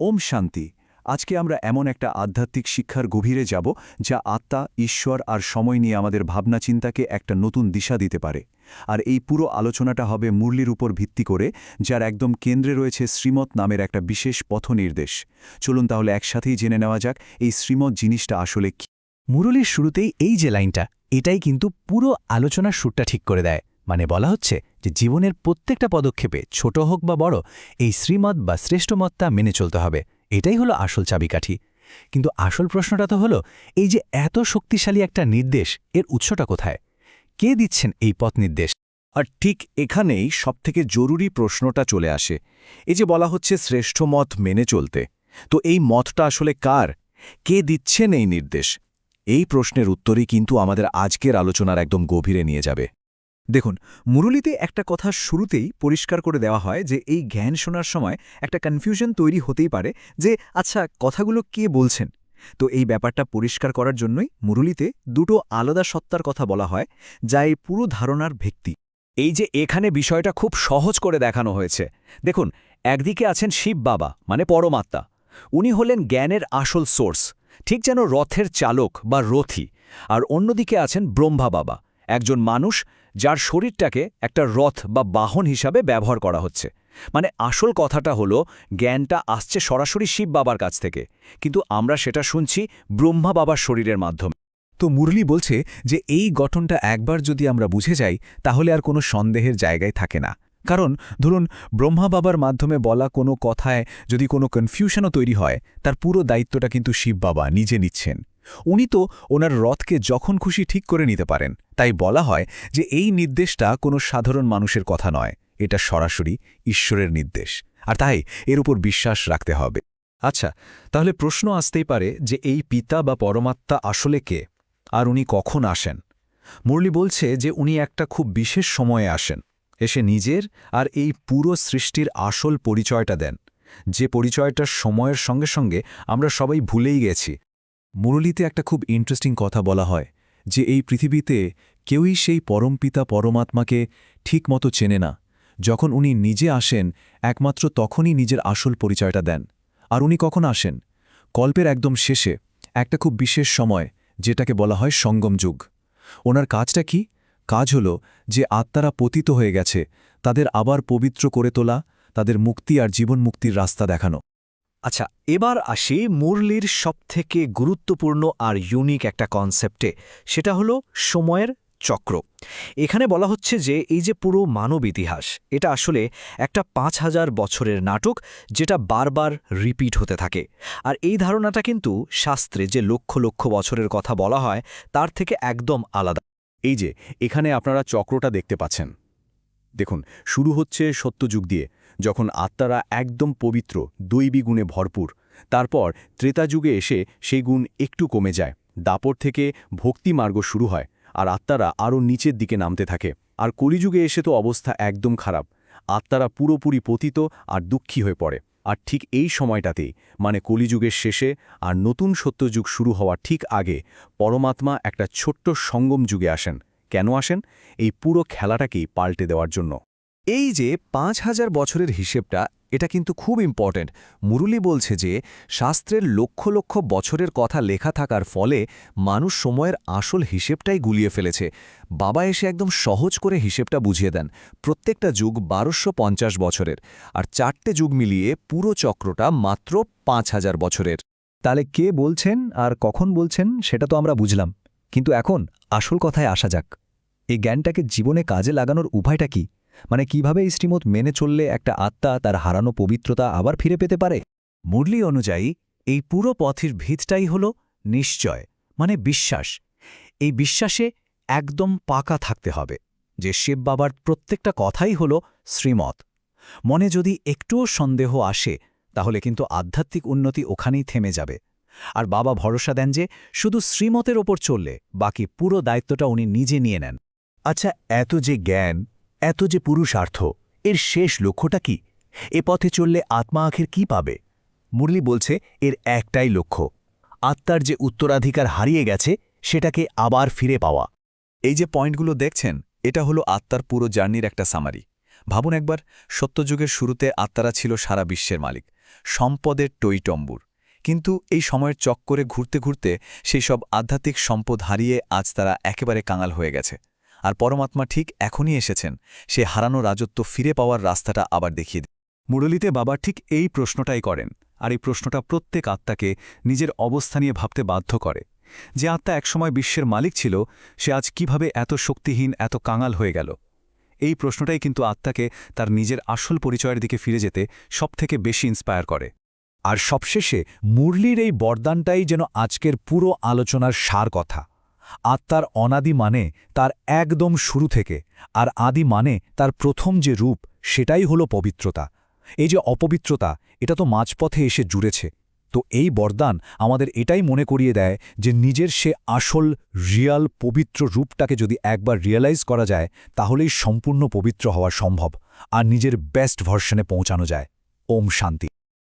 ওম শান্তি। আজকে আমরা এমন একটা আধ্যাত্মিক শিক্ষার গভীরে যাব, যা আত্মা, ঈশ্বর আর সময় নিয়ে আমাদের ভাবনা চিন্তাকে একটা নতুন দিশা দিতে পারে। আর এই পুরো আলোচনাটা হবে মুরলির উপর ভিত্তি করে, যার একদম কেন্দ্রে রয়েছে শ্রীমত নামের একটা বিশেষ পথনির্দেশ। চলুন তাহলে একসাথেই জেনে নেওয়া যাক, এই শ্রীমত জিনিসটা আসলে কি। মুরলির শুরুতেই এই যে লাইনটা, এটাই কিন্তু পুরো আলোচনার সুরটা ঠিক করে দেয়। মানে বলা হচ্ছে যে জীবনের প্রত্যেকটা পদক্ষেপে ছোট হোক বা বড়, এই শ্রীমত বা শ্রেষ্ঠ মতটা মেনে চলতে হবে। এটাই হলো আসল চাবিকাঠি। কিন্তু আসল প্রশ্নটা তো হলো, এই যে এত শক্তিশালী একটা নির্দেশ, এর উৎসটা কোথায়? কে দিচ্ছেন এই পথ নির্দেশ? আর ঠিক এখানেই সবথেকে জরুরি প্রশ্নটা চলে আসে। এই যে বলা হচ্ছে শ্রেষ্ঠ মত মেনে চলতে, তো এই মতটা আসলে কার? কে দিচ্ছেন এই নির্দেশ? এই প্রশ্নের উত্তরই কিন্তু আমাদের আজকের আলোচনার একদম গভীরে নিয়ে যাবে। দেখুন, মুরলিতে একটা কথা শুরুতেই পরিষ্কার করে দেওয়া হয় যে এই জ্ঞান শোনার সময় একটা কনফিউশন তৈরি হতেই পারে যে আচ্ছা কথাগুলো কে বলছেন? তো এই ব্যাপারটা পরিষ্কার করার জন্যই মুরলিতে দুটো আলাদা সত্তার কথা বলা হয়, যা এই পুরো ধারণার ভিত্তি। এই যে এখানে বিষয়টা খুব সহজ করে দেখানো হয়েছে। দেখুন, একদিকে আছেন শিব বাবা মানে পরমাত্মা। উনি হলেন জ্ঞানের আসল সোর্স, ঠিক যেন রথের চালক বা রথী। আর অন্যদিকে আছেন ব্রহ্মা বাবা, একজন মানুষ যার শরীরটাকে একটা রথ বা বাহন হিসাবে ব্যবহার করা হচ্ছে। মানে আসল কথাটা হলো, জ্ঞানটা আসছে সরাসরি শিব বাবার কাছ থেকে। কিন্তু আমরা সেটা শুনছি ব্রহ্মা বাবার শরীরের মাধ্যমে। তো মুরলি বলছে যে, এই গঠনটা একবার যদি আমরা বুঝে যাই, তাহলে আর কোনো সন্দেহের জায়গায় থাকে না। কারণ, ধরুন, ব্রহ্মা বাবার মাধ্যমে বলা কোনো কথায় যদি কোনো কনফিউশনও তৈরি হয়, তার পুরো দায়িত্বটা কিন্তু শিব বাবা নিজে নিচ্ছেন। উনি তো ওনার রথকে যখন খুশি ঠিক করে নিতে পারেন, তাই বলা হয় যে এই নির্দেশটা কোনো সাধারণ মানুষের কথা নয়, এটা সরাসরি ঈশ্বরের নির্দেশ, আর তাই এর উপর বিশ্বাস রাখতে হবে। আচ্ছা তাহলে প্রশ্ন আসতেই পারে যে এই পিতা বা পরমাত্মা আসলে কে, আর উনি কখন আসেন? মুরলি বলছে যে উনি একটা খুব বিশেষ সময়ে আসেন, এসে নিজের আর এই পুরো সৃষ্টির আসল পরিচয়টা দেন, যে পরিচয়টা সময়ের সঙ্গে সঙ্গে আমরা সবাই ভুলেই গেছি। মুরলিতে একটা খুব ইন্টারেস্টিং কথা বলা হয়, যে এই পৃথিবীতে কেউই সেই পরমপিতা পরমাত্মাকে ঠিকমতো চেনে না। যখন উনি নিজে আসেন, একমাত্র তখনই নিজের আসল পরিচয়টা দেন। আর উনি কখন আসেন? কল্পের একদম শেষে, একটা খুব বিশেষ সময়, যেটাকে বলা হয় সঙ্গম যুগ। ওনার কাজটা কি? কাজ হল যে আত্মারা পতিত হয়ে গেছে, তাদের আবার পবিত্র করে তোলা, তাদের মুক্তি আর জীবন মুক্তির রাস্তা দেখানো। আচ্ছা এবার আসি মুরলির সবথেকে গুরুত্বপূর্ণ আর ইউনিক একটা কনসেপ্টে সেটা হলো সময়ের চক্র। এখানে বলা হচ্ছে যে এই যে পুরো মানব ইতিহাস, এটা আসলে একটা পাঁচ হাজার বছরের নাটক যেটা বারবার রিপিট হতে থাকে। আর এই ধারণাটা কিন্তু শাস্ত্রে যে লক্ষ লক্ষ বছরের কথা বলা হয়, তার থেকে একদম আলাদা। এই যে, এখানে আপনারা চক্রটা দেখতে পাচ্ছেন। দেখুন, শুরু হচ্ছে সত্যযুগ দিয়ে, যখন আত্মারা একদম পবিত্র দৈবী গুণে ভরপুর। তারপর ত্রেতাযুগে এসে সেই গুণ একটু কমে যায়। দাপর থেকে ভক্তি মার্গ শুরু হয়, আর আত্মারা আরও নিচের দিকে নামতে থাকে। আর কলিযুগে এসে তো অবস্থা একদম খারাপ। আত্মারা পুরোপুরি পতিত আর দুঃখী হয়ে পড়ে। আর ঠিক এই সময়টাতেই মানে কলিযুগের শেষে, আর নতুন সত্যযুগ শুরু হওয়ার ঠিক আগে, পরমাত্মা একটা ছোট্ট সঙ্গম যুগে আসেন। কেন আসেন? এই পুরো খেলাটাকেই পাল্টে দেওয়ার জন্য। এই যে পাঁচ হাজার বছরের হিসেবটা, এটা কিন্তু খুব ইম্পর্ট্যান্ট মুরুলি বলছে যে, শাস্ত্রের লক্ষ লক্ষ বছরের কথা লেখা থাকার ফলে মানুষ সময়ের আসল হিসেবটাই গুলিয়ে ফেলেছে। বাবা এসে একদম সহজ করে হিসেবটা বুঝিয়ে দেন, প্রত্যেকটা যুগ বারোশো বছরের, আর চারটে যুগ মিলিয়ে পুরো চক্রটা মাত্র পাঁচ হাজার বছরের। তাহলে কে বলছেন আর কখন বলছেন, সেটা তো আমরা বুঝলাম। কিন্তু এখন আসল কথায় আসা যাক। এই জ্ঞানটাকে জীবনে কাজে লাগানোর উপায়টা কি? মানে কীভাবে এই শ্রীমত মেনে চললে একটা আত্মা তার হারানো পবিত্রতা আবার ফিরে পেতে পারে? মুরলি অনুযায়ী, এই পুরো পথের ভিতটাই হল নিশ্চয় মানে বিশ্বাস। এই বিশ্বাসে একদম পাকা থাকতে হবে, যে শিব বাবার প্রত্যেকটা কথাই হল শ্রীমত মনে যদি একটুও সন্দেহ আসে, তাহলে কিন্তু আধ্যাত্মিক উন্নতি ওখানেই থেমে যাবে। আর বাবা ভরসা দেন যে শুধু শ্রীমতের ওপর চললে, বাকি পুরো দায়িত্বটা উনি নিজে নিয়ে নেন। আচ্ছা এত যে জ্ঞান, এত যে পুরুষার্থ, এর শেষ লক্ষ্যটা কি? এ পথে চললে আত্মা আখের কি পাবে? মুরলি বলছে, এর একটাই লক্ষ্য। আত্মার যে উত্তরাধিকার হারিয়ে গেছে, সেটাকে আবার ফিরে পাওয়া। এই যে পয়েন্টগুলো দেখছেন, এটা হলো আত্মার পুরো জার্নির একটা সামারি। ভাবুন একবার, সত্যযুগের শুরুতে আত্মারা ছিল সারা বিশ্বের মালিক, সম্পদের টইটম্বুর। কিন্তু এই সময়ের চক্করে ঘুরতে ঘুরতে সেই সব আধ্যাত্মিক সম্পদ হারিয়ে আজ তারা একেবারে কাঙাল হয়ে গেছে। আর পরমাত্মা ঠিক এখনই এসেছেন। সে হারানো রাজত্ব ফিরে পাওয়ার রাস্তাটা আবার দেখিয়ে মুরলীতে বাবা ঠিক এই প্রশ্নটাই করেন, আর এই প্রশ্নটা প্রত্যেক আত্মাকে নিজের অবস্থা নিয়ে ভাবতে বাধ্য করে। যে আত্মা একসময় বিশ্বের মালিক ছিল, সে আজ কীভাবে এত শক্তিহীন, এত কাঙাল হয়ে গেল? এই প্রশ্নটাই কিন্তু আত্মাকে তার নিজের আসল পরিচয়ের দিকে ফিরে যেতে সবথেকে বেশি ইন্সপায়ার করে। আর সবশেষে মুরলির এই বরদানটাই যেন আজকের পুরো আলোচনার সার কথা। আত্মার অনাদি মানে তার একদম শুরু থেকে, আর আদি মানে তার প্রথম যে রূপ, সেটাই হলো পবিত্রতা। এই যে অপবিত্রতা, এটা তো মাঝপথে এসে জুড়েছে। তো এই বরদান আমাদের এটাই মনে করিয়ে দেয় যে নিজের সে আসল, রিয়াল, পবিত্র রূপটাকে যদি একবার রিয়েলাইজ করা যায়, তাহলেই সম্পূর্ণ পবিত্র হওয়া সম্ভব, আর নিজের বেস্ট ভার্সনে পৌঁছানো যায়। ওম শান্তি।